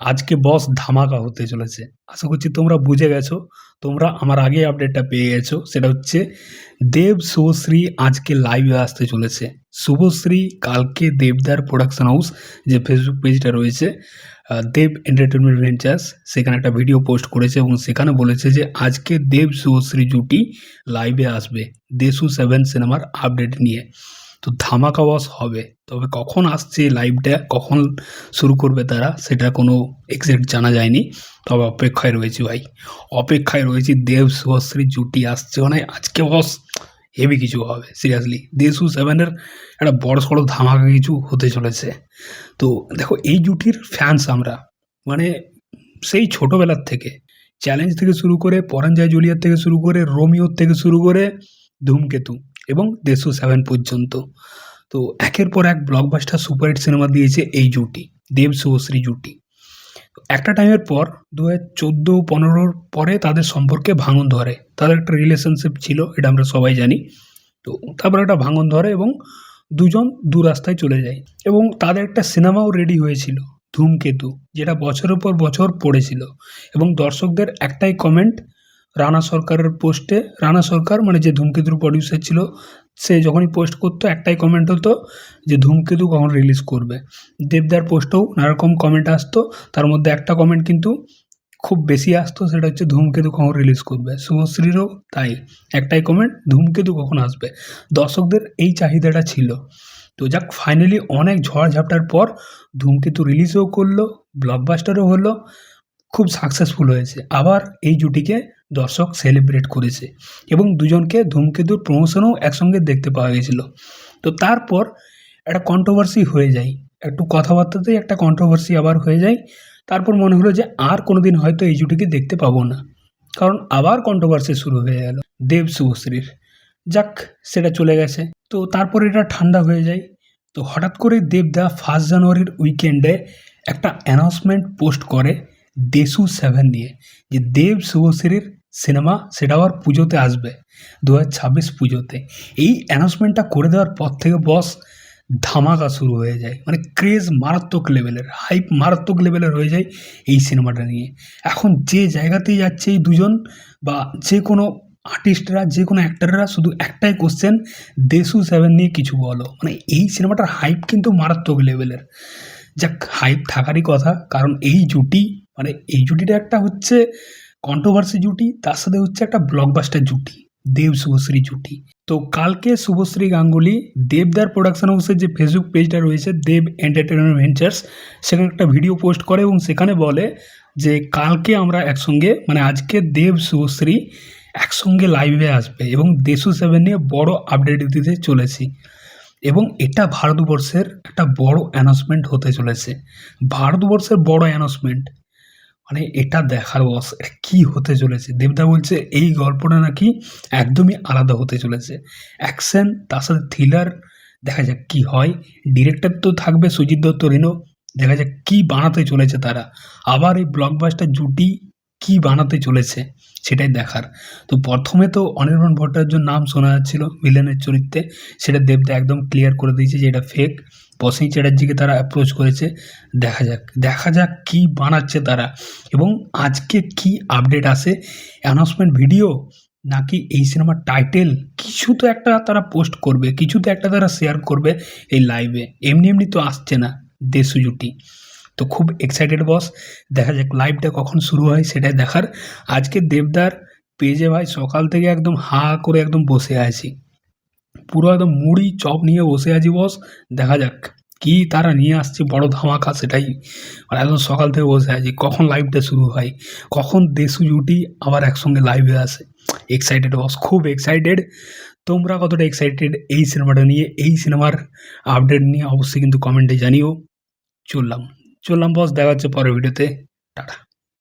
আজকে বস ধামাকা হতে চলেছে। আশা করছি তোমরা বুঝে গেছো, তোমরা আমার আগে আপডেটটা পেয়ে গেছো, সেটা হচ্ছে দেব শুভশ্রী আজকে লাইভে আসতে চলেছে। শুভশ্রী কালকে দেবদার প্রোডাকশন হাউস যে ফেসবুক পেজটা রয়েছে দেব এন্টারটেনমেন্ট ভেঞ্চার্স সেখানে একটা ভিডিও পোস্ট করেছে এবং সেখানে বলেছে যে আজকে দেব শুভশ্রী জুটি লাইভে আসবে, দেশু সেভেন সিনেমার আপডেট নিয়ে। তো ধামাকা বস হবে। তবে কখন আসছে লাইভটা কখন শুরু করবে তারা, সেটা কোনো এক্সাক্ট জানা যায়নি। তবে অপেক্ষায় রয়েছি ভাই। অপেক্ষায় রয়েছি, দেব শুভশ্রী জুটি আসছে মানে আজকে বস হেভি কিছু হবে সিরিয়াসলি দেশু সেভেনের একটা বড় সড়ো ধামাকা কিছু হতে চলেছে। তো দেখো, এই জুটির ফ্যান্স আমরা মানে সেই ছোটোবেলার থেকে চ্যালেঞ্জ থেকে শুরু করে, পরাঞ্জয় জুলিয়ার থেকে শুরু করে, রোমিওর থেকে শুরু করে, ধূমকেতু। এবং দেশু সেভেন পর্যন্ত। তো একের পর এক ব্লকবাস্টার সুপারহিট সিনেমা দিয়েছে এই জুটি দেব শুভশ্রী জুটি। একটা টাইমের পর দু হাজার চোদ্দ পনেরোর পরে তাদের সম্পর্কে ভাঙন ধরে। তাদের একটা রিলেশনশিপ ছিল, এটা আমরা সবাই জানি। তো তারপর একটা ভাঙন ধরে এবং দুজন দু রাস্তায় চলে যায়। এবং তাদের একটা সিনেমাও রেডি হয়েছিল, ধূমকেতু, যেটা বছরের পর বছর পড়েছিল। এবং দর্শকদের একটাই কমেন্ট রানা সরকারের পোস্টে রানা সরকার মানে যে ধূমকেতুর প্রডিউসার ছিল, সে যখনই পোস্ট করতো, একটাই কমেন্ট হতো যে ধূমকেতু কখন রিলিজ করবে। দেবদার পোস্টেও নানারকম কমেন্ট আসতো, তার মধ্যে একটা কমেন্ট কিন্তু খুব বেশি আসতো, সেটা হচ্ছে ধূমকেতু কখন রিলিজ করবে। শুভশ্রীরও তাই, একটাই কমেন্ট ধূমকেতু কখন আসবে? দর্শকদের এই চাহিদাটা ছিল। তো যাক ফাইনালি অনেক ঝড় ঝাপটার পর ধূমকেতু রিলিজও করল ব্লকবাস্টারও হলো, খুব সাকসেসফুল হয়েছে। আবার এই জুটিকে দর্শক সেলিব্রেট করেছে এবং দুজনকে ধূমকেতুর প্রমোশনও একসঙ্গে দেখতে পাওয়া গেছিল। তো তারপর একটা কন্ট্রোভার্সি হয়ে যায়। একটু কথাবার্তাতেই একটা কন্ট্রোভার্সি আবার হয়ে যায়। তারপর মনে হলো যে আর কোনো দিন হয়তো এই জুটিকে দেখতে পাবো না। কারণ আবার কন্ট্রোভার্সি শুরু হয়ে গেল দেব শুভশ্রীর। যাক, সেটা চলে গেছে। তো তারপর এটা ঠান্ডা হয়ে যায়। তো হঠাৎ করে দেবদা ফার্স্ট জানুয়ারির উইকেন্ডে একটা অ্যানাউন্সমেন্ট পোস্ট করে দেশু সেভেন নিয়ে যে দেব শুভশ্রীর সিনেমা সেটা আবার পুজোতে আসবে দু হাজার ছাব্বিশ পুজোতে। এই অ্যানাউন্সমেন্টটা করে দেওয়ার পর থেকে বস ধামাকা শুরু হয়ে যায় মানে ক্রেজ মারাত্মক লেভেলের হাইপ মারাত্মক লেভেলের হয়ে যায় এই সিনেমাটা নিয়ে। এখন যে জায়গাতেই যাচ্ছে এই দুজন বা যে কোনো আর্টিস্টরা যে কোনো অ্যাক্টাররা শুধু একটাই কোশ্চেন দেশু সেভেন নিয়ে কিছু বলো। মানে এই সিনেমাটার হাইপ কিন্তু মারাত্মক লেভেলের যাক হাইপ থাকারই কথা, কারণ এই জুটি মানে এই জুটিটা একটা হচ্ছে কন্ট্রোভার্সি জুটি, তার সাথে হচ্ছে একটা ব্লকবাস্টার জুটি, দেব শুভশ্রী জুটি। তো কালকে শুভশ্রী গাঙ্গুলি দেবদার প্রোডাকশন হাউসের যে ফেসবুক পেজটা রয়েছে, দেব এন্টারটেনমেন্ট ভেঞ্চার্স সেখানে একটা ভিডিও পোস্ট করে এবং সেখানে বলে যে কালকে আমরা একসঙ্গে মানে আজকে দেব শুভশ্রী একসঙ্গে লাইভে আসবে এবং দেশু সেভেন নিয়ে বড় আপডেট দিতে চলেছি। এবং এটা ভারতবর্ষের একটা বড় অ্যানাউন্সমেন্ট হতে চলেছে। ভারতবর্ষের বড় অ্যানাউন্সমেন্ট মানে এটা দেখার বস কি হতে চলেছে? দেবদা বলছে, এই গল্পটা নাকি একদমই আলাদা হতে চলেছে। অ্যাকশন তার সাথে থ্রিলার দেখা যাক কি হয়। ডিরেক্টর তো থাকবে সুজিত দত্ত রেনো দেখা যাক কী বানাতে চলেছে তারা। আবার এই ব্লকবাস্টার জুটি কী বানাতে চলেছে সেটাই দেখার। তো প্রথমে তো অনির্বাণ ভট্টাচার্যর নাম শোনা যাচ্ছিল ভিলেনের চরিত্রে। সেটা দেবদা একদম ক্লিয়ার করে দিয়েছে যে এটা ফেক বসি চ্যাটার্জিকে তারা অ্যাপ্রোচ করেছে। দেখা যাক দেখা যাক কী বানাচ্ছে তারা। এবং আজকে কি আপডেট আসে? অ্যানাউন্সমেন্ট ভিডিও নাকি এই সিনেমার টাইটেল কিছু তো একটা তারা পোস্ট করবে, কিছু তো একটা তারা শেয়ার করবে এই লাইভে এমনি এমনি তো আসছে না, দেশু জুটি। তো খুব এক্সাইটেড বস দেখা যাক লাইভটা কখন শুরু হয়, সেটাই দেখার। আজকে দেবদার পেজে ভাই সকাল থেকে একদম হা করে একদম বসে আছি। পুরো একদম মুড়ি, চপ নিয়ে বসে আছি বস দেখা যাক কি তারা নিয়ে আসছে, বড় ধামাকা সেটাই। মানে একদম সকাল থেকে বসে আছি, কখন লাইভটা শুরু হয়, কখন দেশু জুটি আবার একসঙ্গে লাইভে আসে। এক্সাইটেড বস খুব এক্সাইটেড তোমরা কতটা এক্সাইটেড এই সিনেমাটা নিয়ে, এই সিনেমার আপডেট নিয়ে অবশ্যই কিন্তু কমেন্টে জানিও। চললাম। চললাম বস দেখা হচ্ছে পরের ভিডিওতে। টাটা।